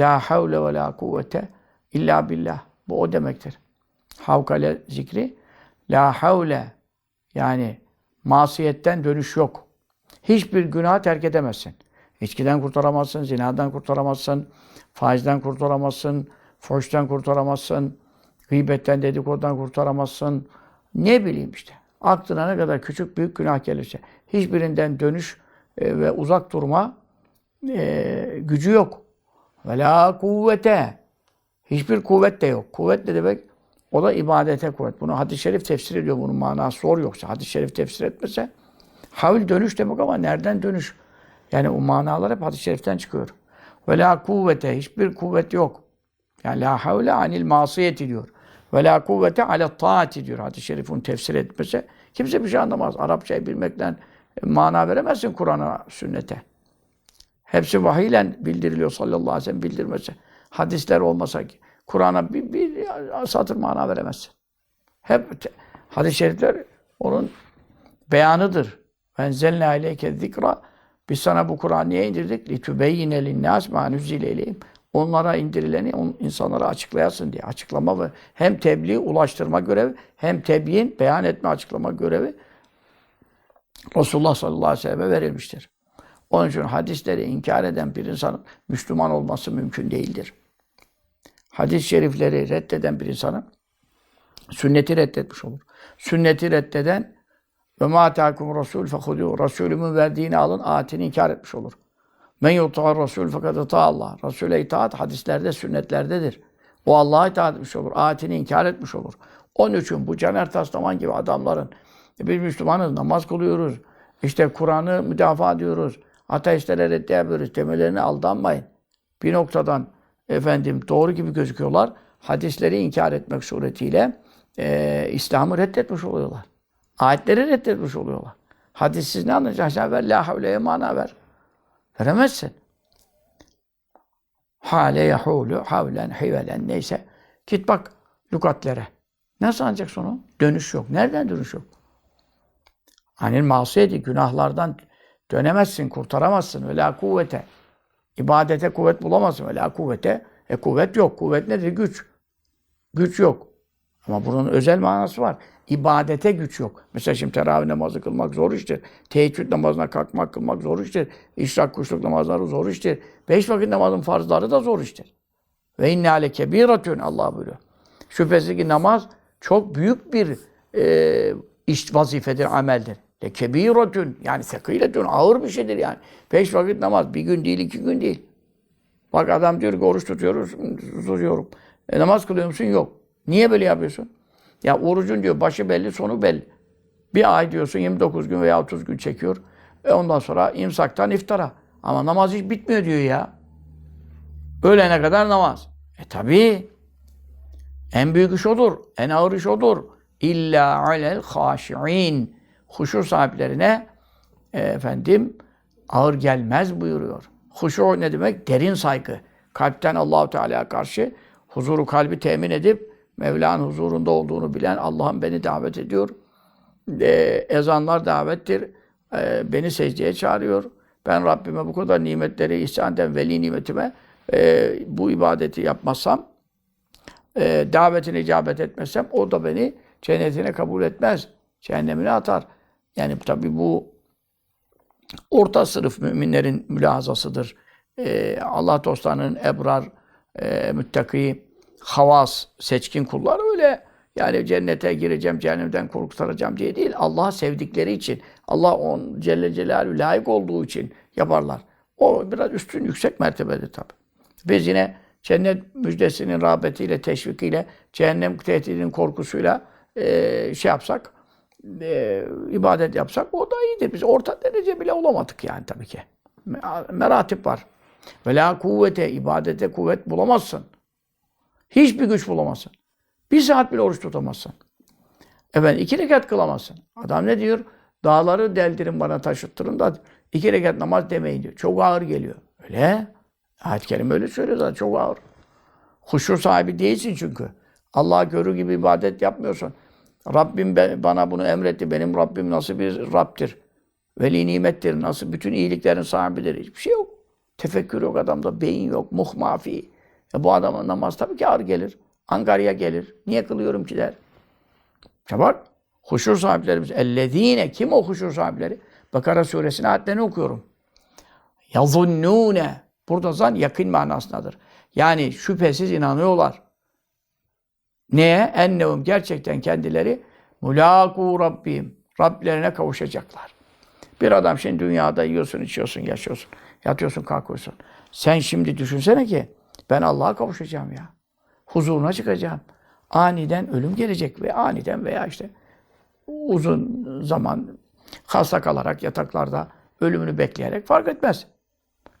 La havle ve la kuvvete illa billah. Bu o demektir. Havkale zikri. La havle yani masiyetten dönüş yok. Hiçbir günah terk edemezsin. İçkiden kurtaramazsın, zinadan kurtaramazsın, faizden kurtaramazsın, foştan kurtaramazsın, gıybetten, dedikodudan kurtaramazsın. Ne bileyim işte. Aklına ne kadar küçük büyük günah gelirse. Hiçbirinden dönüş e, ve uzak durma e, gücü yok. Ve la kuvvete. Hiçbir kuvvet de yok. Kuvvet ne demek? O da ibadete kuvvet. Bunu hadis-i şerif tefsir ediyor. Bunun manası zor yoksa. Hadis-i şerif tefsir etmese. Havl dönüş demek ama nereden dönüş? Yani o manalar hep hadis-i şeriften çıkıyor. Ve la kuvvete. Hiçbir kuvvet yok. Yani la havle anil masiyeti diyor. Ve la kuvvete ala taati diyor. Hadis-i şerifin tefsir etmese. Kimse bir şey anlamaz. Arapçayı bilmekten mana veremezsin Kur'an'a, sünnete. Hepsi vahiyle bildiriliyor sallallahu aleyhi ve sellem bildirmese. Hadisler olmasa ki. Kur'an'a bir, bir satır mana veremezsin. Hep hadis-i şerifler onun beyanıdır. Enzelne aleyke zikra. Biz sana bu Kur'an'ı niye indirdik? Litübeyyine linnâs mâ nüzzile ileyhim. Onlara indirileni on, insanlara açıklayasın diye. Açıklama ve hem tebliğ, ulaştırma görevi, hem tebyin, beyan etme, açıklama görevi Resulullah sallallahu aleyhi ve selleme verilmiştir. Onun için hadisleri inkar eden bir insanın Müslüman olması mümkün değildir. Hadis-i şerifleri reddeden bir insanın sünneti reddetmiş olur. Sünneti reddeden ve ma ta'akum rasul fehudû. Resulümün verdiğini alın, ayetini inkar etmiş olur. Men yutâ rasul fakat Allah. Resul'e itaat hadislerde, sünnetlerdedir. O Allah'a itaat etmiş olur. Ayetini inkar etmiş olur. Onun için bu Caner Taslaman gibi adamların e biz Müslümanız, namaz kılıyoruz. işte Kur'an'ı müdafaa ediyoruz. Ateistlere reddi yapıyoruz. Demelerine aldanmayın. Bir noktadan efendim doğru gibi gözüküyorlar. Hadisleri inkar etmek suretiyle e, İslam'ı reddetmiş oluyorlar. Ayetleri reddetmiş oluyorlar. Hadissiz ne anlayacaksın? Ver la havleye mana ver. Veremezsin. Hale yahulu havlen hivelen neyse. Git bak lügatlere. Nasıl anlayacaksın onu? Dönüş yok. Nereden dönüş yok? Anil masiyeti günahlardan dönemezsin, kurtaramazsın. La kuvvete. İbadete kuvvet bulamazsın. La kuvvete. E kuvvet yok. Kuvvet nedir? Güç. Güç yok. Ama bunun özel manası var. İbadete güç yok. Mesela şimdi teravih namazı kılmak zor iştir. Teheccüd namazına kalkmak, kılmak zor iştir. İşrak, kuşluk namazları zor iştir. Beş vakit namazın farzları da zor iştir. Ve inne ale kebiratun Allah buyuruyor. Şüphesiz ki namaz çok büyük bir e, iş vazifedir, ameldir. Le kebiratun yani sekiletun ağır bir şeydir yani. Beş vakit namaz bir gün değil, iki gün değil. Bak adam diyor ki oruç tutuyoruz, tutuyorum. E, namaz kılıyor musun? Yok. Niye böyle yapıyorsun? Ya orucun diyor başı belli, sonu belli. Bir ay diyorsun 29 gün veya 30 gün çekiyor. E ondan sonra imsaktan iftara. Ama namaz hiç bitmiyor diyor ya. Öğlene kadar namaz. E tabi. En büyük iş odur. En ağır iş odur. İlla alel haşi'in. Huşu sahiplerine e, efendim ağır gelmez buyuruyor. Huşu ne demek? Derin saygı. Kalpten Allahu Teala'ya karşı huzuru kalbi temin edip Mevla'nın huzurunda olduğunu bilen Allah'ım beni davet ediyor. E, ezanlar davettir. E, beni secdeye çağırıyor. Ben Rabbime bu kadar nimetleri ihsan eden veli nimetime e, bu ibadeti yapmazsam, e, davetine icabet etmezsem o da beni cennetine kabul etmez. Cehennemine atar. Yani tabi bu orta sınıf müminlerin mülazasıdır. E, Allah dostlarının ebrar, e, müttaki, havas, seçkin kullar öyle yani cennete gireceğim, cehennemden kurtaracağım diye değil. Allah'ı sevdikleri için, Allah on Celle Celaluhu layık olduğu için yaparlar. O biraz üstün, yüksek mertebedir tabi. Biz yine cennet müjdesinin rağbetiyle, teşvikiyle, cehennem tehdidinin korkusuyla e, şey yapsak, e, ibadet yapsak o da iyidir. Biz orta derece bile olamadık yani tabii ki. Meratip var. Ve la kuvvete, ibadete kuvvet bulamazsın. Hiçbir güç bulamazsın. Bir saat bile oruç tutamazsın. Efendim iki rekat kılamazsın. Adam ne diyor? Dağları deldirin bana taşıttırın da iki rekat namaz demeyin diyor. Çok ağır geliyor. Öyle. Ayet-i Kerime öyle söylüyor zaten. Çok ağır. Huşu sahibi değilsin çünkü. Allah'a görür gibi ibadet yapmıyorsun. Rabbim bana bunu emretti. Benim Rabbim nasıl bir Rab'dir. Veli nimettir. Nasıl bütün iyiliklerin sahibidir. Hiçbir şey yok. Tefekkür yok adamda, beyin yok, muh. E bu adamın namaz tabii ki ağır gelir. Angarya gelir. Niye kılıyorum ki der. İşte bak, huşur sahiplerimiz. Ellezine, kim o huşur sahipleri? Bakara suresinin ayetlerini okuyorum. Yazunnune. Burada zan yakın manasındadır. Yani şüphesiz inanıyorlar. Neye? Ennehum gerçekten kendileri mulâkû Rabbim. Rablerine kavuşacaklar. Bir adam şimdi dünyada yiyorsun, içiyorsun, yaşıyorsun. Yatıyorsun, kalkıyorsun. Sen şimdi düşünsene ki ben Allah'a kavuşacağım ya. Huzuruna çıkacağım. Aniden ölüm gelecek ve aniden veya işte uzun zaman hasta kalarak yataklarda ölümünü bekleyerek fark etmez.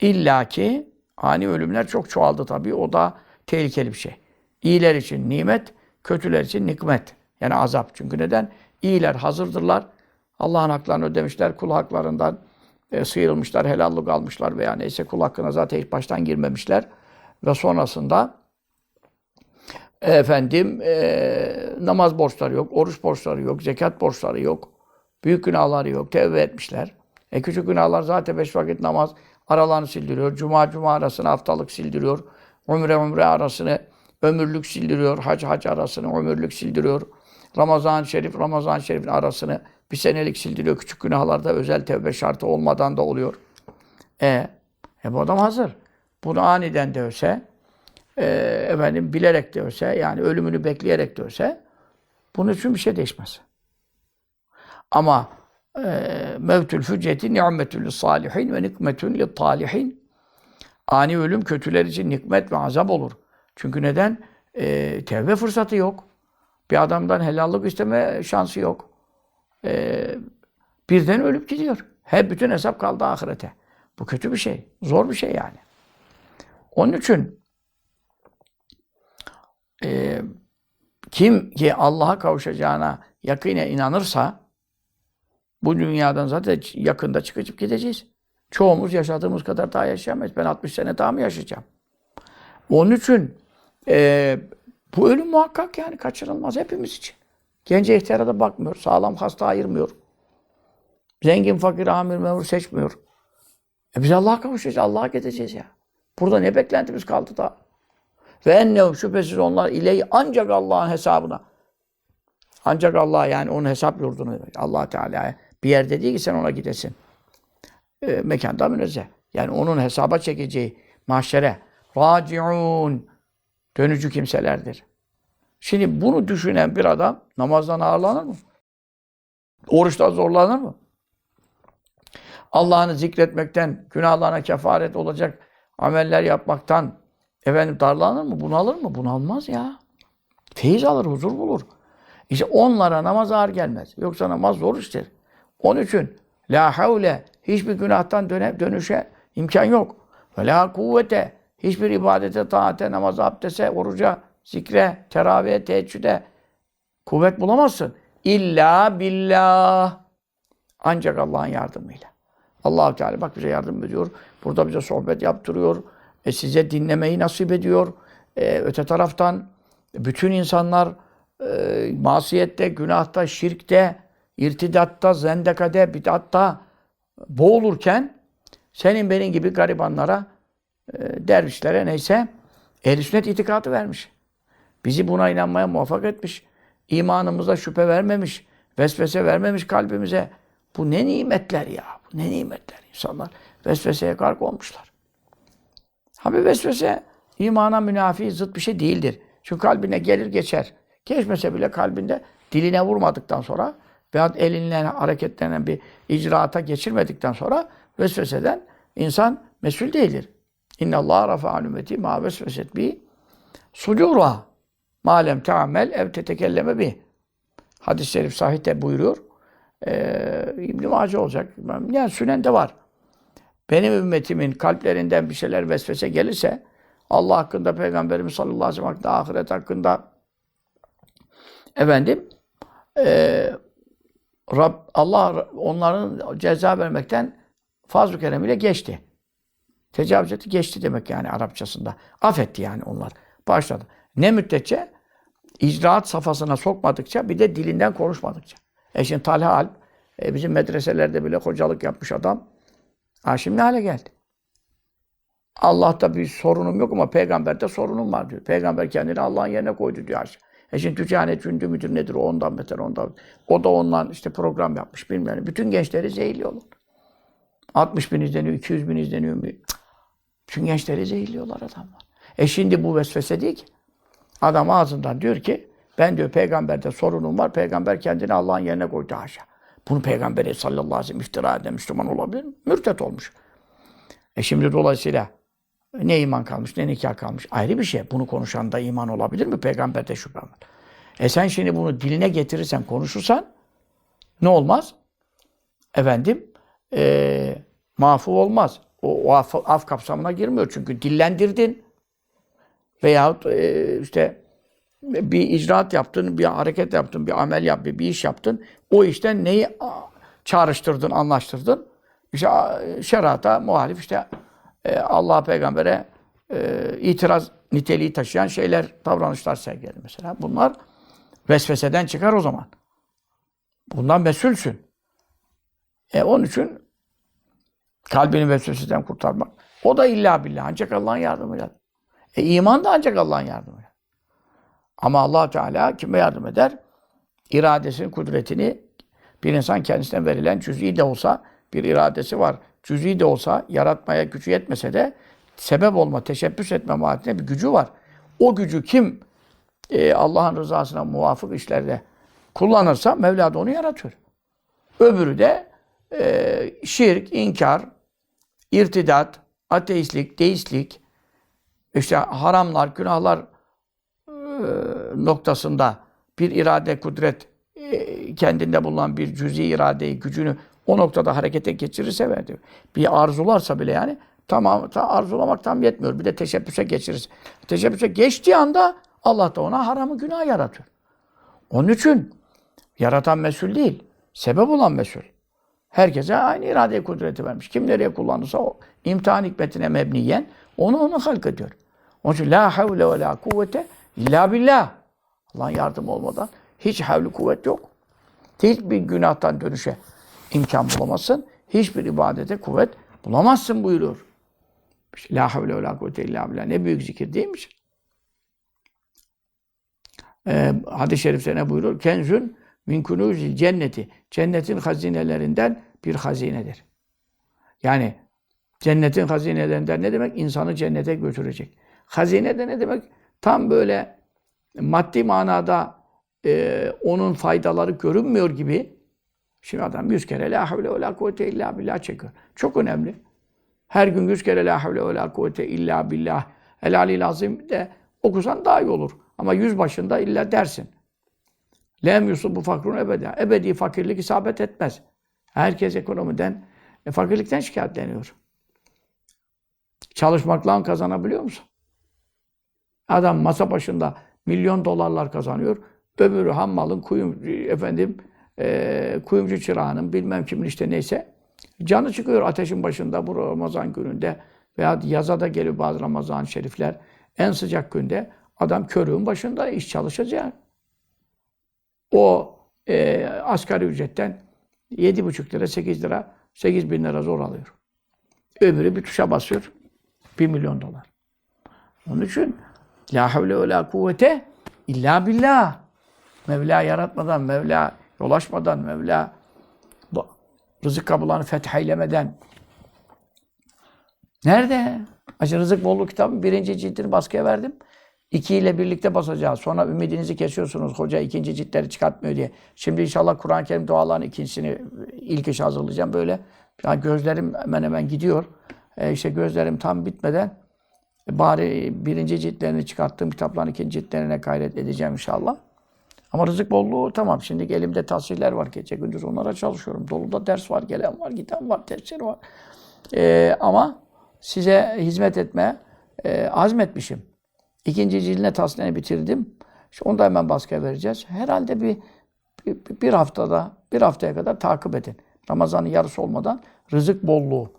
İlla ki ani ölümler çok çoğaldı tabii. O da tehlikeli bir şey. İyiler için nimet, kötüler için nikmet. Yani azap. Çünkü neden? İyiler hazırdırlar. Allah'ın haklarını ödemişler. Kul haklarından e, sıyrılmışlar, helallik almışlar veya neyse kul hakkına zaten hiç baştan girmemişler. Ve sonrasında efendim e, namaz borçları yok, oruç borçları yok, zekat borçları yok, büyük günahları yok, tevbe etmişler. E küçük günahlar zaten beş vakit namaz aralarını sildiriyor. Cuma cuma arasını haftalık sildiriyor. Umre umre arasını ömürlük sildiriyor. Hac hac arasını ömürlük sildiriyor. Ramazan şerif Ramazan şerifin arasını bir senelik sildiriyor. Küçük günahlarda özel tevbe şartı olmadan da oluyor. E, e bu adam hazır. Bunu aniden de ölse, e, efendim bilerek de ölse, yani ölümünü bekleyerek de ölse, bunun için bir şey değişmez. Ama e, mevtül fücceti ni'metül salihin ve nikmetül talihin. Ani ölüm kötüler için nikmet ve azap olur. Çünkü neden? E, tevbe fırsatı yok. Bir adamdan helallik isteme şansı yok. E, birden ölüp gidiyor. Hep bütün hesap kaldı ahirete. Bu kötü bir şey. Zor bir şey yani. Onun için e, kim ki Allah'a kavuşacağına yakine inanırsa bu dünyadan zaten yakında çıkıp gideceğiz. Çoğumuz yaşadığımız kadar daha yaşayamayız. Ben 60 sene daha mı yaşayacağım? Onun için e, bu ölüm muhakkak yani kaçırılmaz hepimiz için. Gence ihtiyara da bakmıyor. Sağlam hasta ayırmıyor. Zengin, fakir, amir, memur seçmiyor. E biz Allah'a kavuşacağız. Allah'a gideceğiz ya. Burada ne beklentimiz kaldı da? Ve ennehum şüphesiz onlar ileyi ancak Allah'ın hesabına. Ancak Allah yani onun hesap yurdunu Allah Teala'ya bir yerde değil ki sen ona gidesin. E, mekanda münezzeh. Yani onun hesaba çekeceği mahşere raciun dönücü kimselerdir. Şimdi bunu düşünen bir adam namazdan ağırlanır mı? Oruçtan zorlanır mı? Allah'ını zikretmekten, günahlarına kefaret olacak ameller yapmaktan efendim darlanır mı? Bunalır mı? Bunalmaz ya. Feyiz alır, huzur bulur. İşte onlara namaz ağır gelmez. Yoksa namaz zor iştir. Onun için la havle hiçbir günahtan döne, dönüşe imkan yok. Ve la kuvvete hiçbir ibadete, taate, namaza, abdese, oruca, zikre, teravihe, teheccüde kuvvet bulamazsın. İlla billah. Ancak Allah'ın yardımıyla. allah Teala bak bize yardım ediyor. Burada bize sohbet yaptırıyor. E size dinlemeyi nasip ediyor. E, öte taraftan bütün insanlar e, masiyette, günahta, şirkte, irtidatta, zendekade, bid'atta boğulurken senin benim gibi garibanlara, dervişlere neyse ehl sünnet itikadı vermiş. Bizi buna inanmaya muvaffak etmiş. İmanımıza şüphe vermemiş. Vesvese vermemiş kalbimize. Bu ne nimetler ya. Bu ne nimetler. İnsanlar vesveseye gark olmuşlar. Tabi vesvese imana münafi, zıt bir şey değildir. Çünkü kalbine gelir geçer. Geçmese bile kalbinde diline vurmadıktan sonra veya elinle hareketlenen bir icraata geçirmedikten sonra vesveseden insan mesul değildir. İnna Allah rafa ümmeti ma vesveset bi sucura malem teamel ev tetekelleme bi. Hadis-i şerif sahihte buyuruyor. Ee, İbn-i Mace olacak. Yani sünende var. Benim ümmetimin kalplerinden bir şeyler vesvese gelirse Allah hakkında, Peygamberimiz sallallahu aleyhi ve sellem hakkında, ahiret hakkında efendim e, Rab, Allah onların ceza vermekten fazl-ı keremiyle geçti. Tecavüz etti, geçti demek yani Arapçasında. Affetti yani onlar. Başladı. Ne müddetçe? icraat safhasına sokmadıkça, bir de dilinden konuşmadıkça. E şimdi Talha Alp, e bizim medreselerde bile hocalık yapmış adam. Ha şimdi ne hale geldi? Allah'ta bir sorunum yok ama peygamberde sorunum var diyor. Peygamber kendini Allah'ın yerine koydu diyor. E şimdi tüccanet cündü müdür nedir o ondan beter ondan. O da ondan işte program yapmış bilmiyorum. Bütün gençleri zehirliyorlar. 60 bin izleniyor, 200 bin izleniyor. Cık. Bütün gençleri zehirliyorlar adamlar. E şimdi bu vesvese değil ki. Adam ağzından diyor ki ben diyor peygamberde sorunum var. Peygamber kendini Allah'ın yerine koydu haşa. Bunu peygambere sallallahu aleyhi ve sellem iftira eden Müslüman olabilir mi? Mürtet olmuş. E şimdi dolayısıyla ne iman kalmış, ne nikah kalmış. Ayrı bir şey. Bunu konuşan da iman olabilir mi? Peygamberde şüphe var. E sen şimdi bunu diline getirirsen, konuşursan ne olmaz? Efendim, e, mafu olmaz. O, o af, af kapsamına girmiyor. Çünkü dillendirdin. Veyahut e, işte bir icraat yaptın, bir hareket yaptın, bir amel yaptın, bir iş yaptın. O işten neyi çağrıştırdın, anlaştırdın? İşte şerata muhalif işte e, Allah peygambere e, itiraz niteliği taşıyan şeyler, davranışlar sergiledi mesela. Bunlar vesveseden çıkar o zaman. Bundan mesulsün. E onun için kalbini vesveseden kurtarmak. O da illa billah. Ancak Allah'ın yardımıyla. E iman da ancak Allah'ın yardımıyla. Ama allah Teala kime yardım eder? İradesinin kudretini bir insan kendisinden verilen cüz'i de olsa bir iradesi var. Cüz'i de olsa yaratmaya gücü yetmese de sebep olma, teşebbüs etme mahiyetinde bir gücü var. O gücü kim e, Allah'ın rızasına muvafık işlerde kullanırsa Mevla da onu yaratıyor. Öbürü de e, şirk, inkar, irtidat, ateistlik, deistlik, işte haramlar, günahlar e, noktasında bir irade, kudret e, kendinde bulunan bir cüzi iradeyi, gücünü o noktada harekete geçirirse ve. Bir arzularsa bile yani tamam ta arzulamak tam yetmiyor. Bir de teşebbüse geçirirse. Teşebbüse geçtiği anda Allah da ona haramı günah yaratıyor. Onun için yaratan mesul değil. Sebep olan mesul. Herkese aynı irade kudreti vermiş. Kim nereye kullanırsa o imtihan hikmetine mebniyen onu onu halk ediyor. Onun için la havle ve la kuvvete illa billah. Allah'ın yardımı olmadan hiç havli kuvvet yok. Hiçbir günahtan dönüşe imkan bulamazsın. Hiçbir ibadete kuvvet bulamazsın buyuruyor. İşte, la havle ve la kuvvete illa billah. Ne büyük zikir değil mi? Ee, hadis-i şerifte ne buyuruyor? Kenzün min kunuzil cenneti. Cennetin hazinelerinden bir hazinedir. Yani cennetin hazinelerinden ne demek? İnsanı cennete götürecek. Hazine de ne demek? Tam böyle maddi manada e, onun faydaları görünmüyor gibi. Şimdi adam yüz kere la havle ve la kuvvete illa billah çekiyor. Çok önemli. Her gün yüz kere la havle ve la kuvvete illa billah el alil azim de okusan daha iyi olur. Ama yüz başında illa dersin. Lem yusubu fakrun ebede. Ebedi fakirlik isabet etmez. Herkes ekonomiden, e, fakirlikten şikayetleniyor. Çalışmakla kazanabiliyor musun? Adam masa başında milyon dolarlar kazanıyor. Öbürü hammalın, kuyum, efendim, e, kuyumcu çırağının bilmem kimin işte neyse. Canı çıkıyor ateşin başında bu Ramazan gününde veya yaza da geliyor bazı Ramazan şerifler. En sıcak günde adam körüğün başında iş çalışacak. O e, asgari ücretten 7,5 lira, 8 lira, 8 bin lira zor alıyor. Öbürü bir tuşa basıyor. 1 milyon dolar. Onun için La havle ve la kuvvete illa billah. Mevla yaratmadan, Mevla yol açmadan, Mevla rızık kapılarını fetheylemeden. Nerede? Acı Rızık Bollu kitabın birinci cildini baskıya verdim. İki ile birlikte basacağız. Sonra ümidinizi kesiyorsunuz. Hoca ikinci ciltleri çıkartmıyor diye. Şimdi inşallah Kur'an-ı Kerim dualarının ikincisini ilk iş hazırlayacağım. Böyle yani gözlerim hemen hemen gidiyor. E işte gözlerim tam bitmeden bari birinci ciltlerini çıkarttığım kitapların ikinci ciltlerine gayret edeceğim inşallah. Ama rızık bolluğu tamam. Şimdi elimde tahsiller var. Gece gündüz onlara çalışıyorum. Doluda ders var, gelen var, giden var, dersleri var. Ee, ama size hizmet etmeye e, azmetmişim. İkinci cildine tahsilini bitirdim. İşte onu da hemen baskıya vereceğiz. Herhalde bir, bir, bir haftada, bir haftaya kadar takip edin. Ramazan'ın yarısı olmadan rızık bolluğu.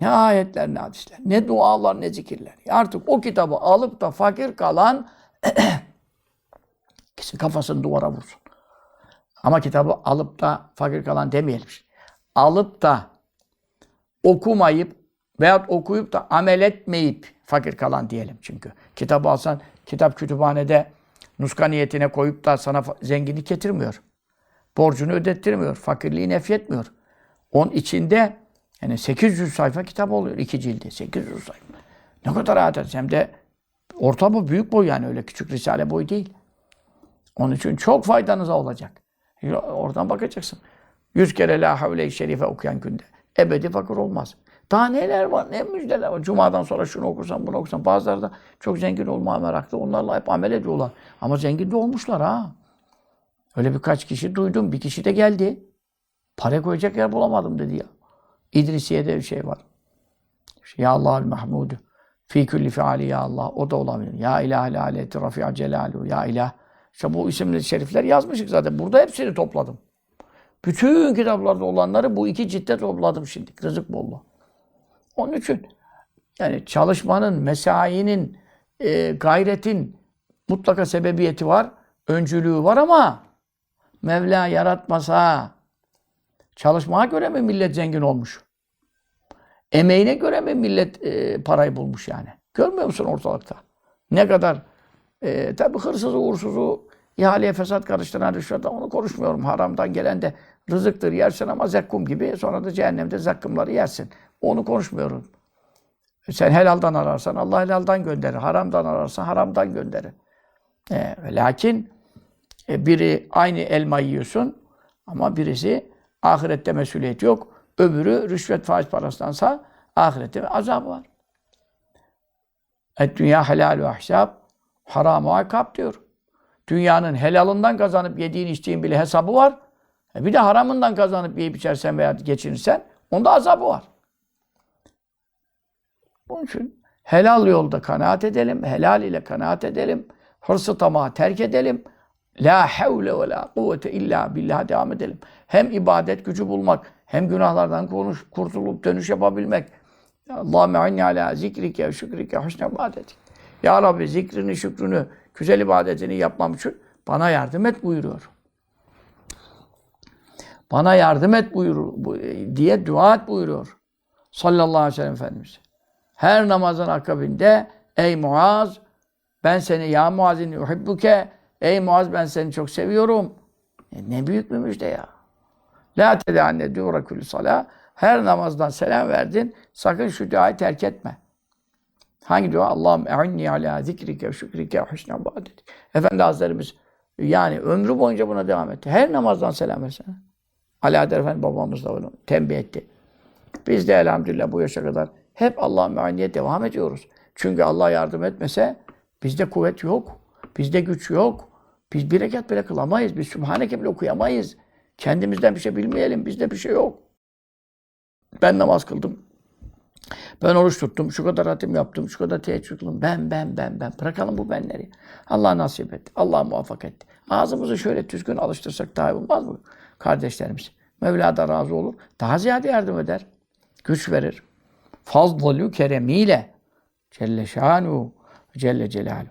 Ne ayetler, ne hadisler, ne dualar, ne zikirler. Artık o kitabı alıp da fakir kalan kesin kafasını duvara vursun. Ama kitabı alıp da fakir kalan demeyelim. Alıp da okumayıp veyahut okuyup da amel etmeyip fakir kalan diyelim çünkü. Kitabı alsan kitap kütüphanede nuska niyetine koyup da sana zenginlik getirmiyor. Borcunu ödettirmiyor. Fakirliği nefyetmiyor. Onun içinde yani 800 sayfa kitap oluyor iki cildi. 800 sayfa. Ne kadar rahat edersin. Hem de orta boy, büyük boy yani öyle küçük risale boy değil. Onun için çok faydanıza olacak. Oradan bakacaksın. Yüz kere la havle-i şerife okuyan günde. Ebedi fakir olmaz. Daha neler var, ne müjdeler var. Cuma'dan sonra şunu okursan, bunu okursan. Bazıları da çok zengin olmaya meraklı. Onlarla hep amel ediyorlar. Ama zengin de olmuşlar ha. Öyle birkaç kişi duydum. Bir kişi de geldi. Para koyacak yer bulamadım dedi ya. İdrisiye'de bir şey var. Ya Allah'ül Mahmudu. Fi külli fiali ya Allah. O da olabilir. Ya ilahe aleti rafi'a celalu. Ya ilah. İşte bu isimli şerifler yazmışık zaten. Burada hepsini topladım. Bütün kitaplarda olanları bu iki ciltte topladım şimdi. Rızık bolluğu. Onun için yani çalışmanın, mesainin, e, gayretin mutlaka sebebiyeti var, öncülüğü var ama Mevla yaratmasa çalışmaya göre mi millet zengin olmuş? Emeğine göre mi millet e, parayı bulmuş yani? Görmüyor musun ortalıkta? Ne kadar e, tabi hırsızı, uğursuzu, ihaleye fesat karıştıran rüşvet onu konuşmuyorum. Haramdan gelen de rızıktır yersin ama zekkum gibi sonra da cehennemde zakkumları yersin. Onu konuşmuyorum. Sen helaldan ararsan Allah helaldan gönderir. Haramdan ararsan haramdan gönderir. E, lakin e, biri aynı elma yiyorsun ama birisi ahirette mesuliyet yok. Öbürü rüşvet faiz parasındansa ahirette azabı var. Et dünya helal ve ahsab haram akab diyor. Dünyanın helalından kazanıp yediğin içtiğin bile hesabı var. E bir de haramından kazanıp yiyip içersen veya geçirirsen onda azabı var. Bunun için helal yolda kanaat edelim, helal ile kanaat edelim, hırsı tamağı terk edelim. La havle ve la kuvvete illa billah devam edelim. Hem ibadet gücü bulmak, hem günahlardan konuş, kurtulup dönüş yapabilmek. Allahümme inni ala zikrike şükrike husne ibadetik. Ya Rabbi zikrini, şükrünü, güzel ibadetini yapmam için bana yardım et buyuruyor. Bana yardım et buyurur bu- diye dua et buyuruyor. Sallallahu aleyhi ve sellem Efendimiz. Her namazın akabinde ey Muaz ben seni ya Muaz'in uhibbuke ey Muaz ben seni çok seviyorum. E, ne büyük bir müjde ya. La tedanne dura kulü salah. Her namazdan selam verdin. Sakın şu duayı terk etme. Hangi dua? Allah'ım e'inni ala zikrike şükrike husne ibadet. Efendi Hazretlerimiz yani ömrü boyunca buna devam etti. Her namazdan selam versene. Ali Adel Efendi babamız da bunu tembih etti. Biz de elhamdülillah bu yaşa kadar hep Allah'ın müayeneye devam ediyoruz. Çünkü Allah yardım etmese bizde kuvvet yok. Bizde güç yok. Biz bir rekat bile kılamayız. Biz Sübhaneke bile okuyamayız. Kendimizden bir şey bilmeyelim. Bizde bir şey yok. Ben namaz kıldım. Ben oruç tuttum. Şu kadar hatim yaptım. Şu kadar teheccüd kıldım. Ben, ben, ben, ben. Bırakalım bu benleri. Allah nasip etti. Allah muvaffak etti. Ağzımızı şöyle düzgün alıştırsak daha iyi olmaz mı? Kardeşlerimiz. Mevla da razı olur. Daha ziyade yardım eder. Güç verir. Fazlulü keremiyle Celle şanu Celle Celaluhu.